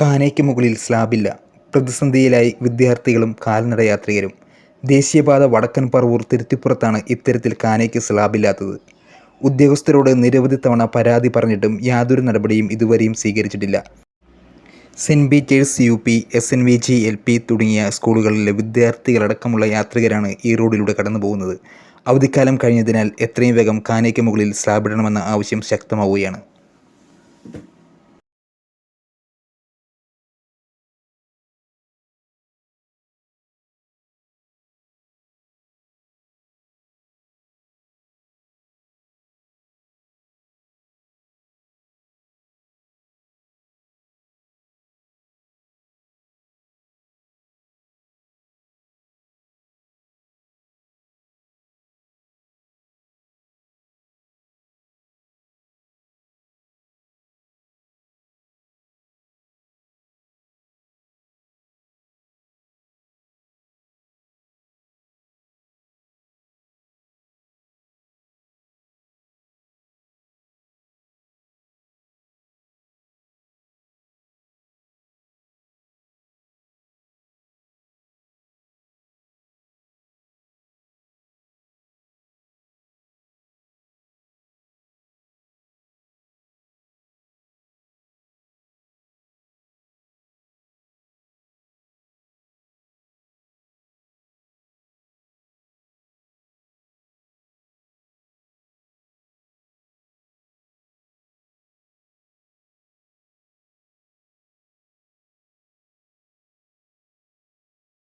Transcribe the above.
കാനയ്ക്ക് മുകളിൽ സ്ലാബില്ല. പ്രതിസന്ധിയിലായി വിദ്യാർത്ഥികളും കാൽനടയാത്രികരും. ദേശീയപാത വടക്കൻ പറവൂർ തിരുത്തിപ്പുറത്താണ് ഇത്തരത്തിൽ കാനയ്ക്ക് സ്ലാബില്ലാത്തത്. ഉദ്യോഗസ്ഥരോട് നിരവധി തവണ പരാതി പറഞ്ഞിട്ടും യാതൊരു നടപടിയും ഇതുവരെയും സ്വീകരിച്ചിട്ടില്ല. Saint Peter's U P S N V G L P തുടങ്ങിയ സ്കൂളുകളിലെ വിദ്യാർത്ഥികളടക്കമുള്ള യാത്രികരാണ് ഈ റോഡിലൂടെ കടന്നു പോകുന്നത് അവധിക്കാലം കഴിഞ്ഞതിനാൽ എത്രയും വേഗം കാനയ്ക്ക് മുകളിൽ സ്ലാബിടണമെന്ന ആവശ്യം ശക്തമാവുകയാണ്.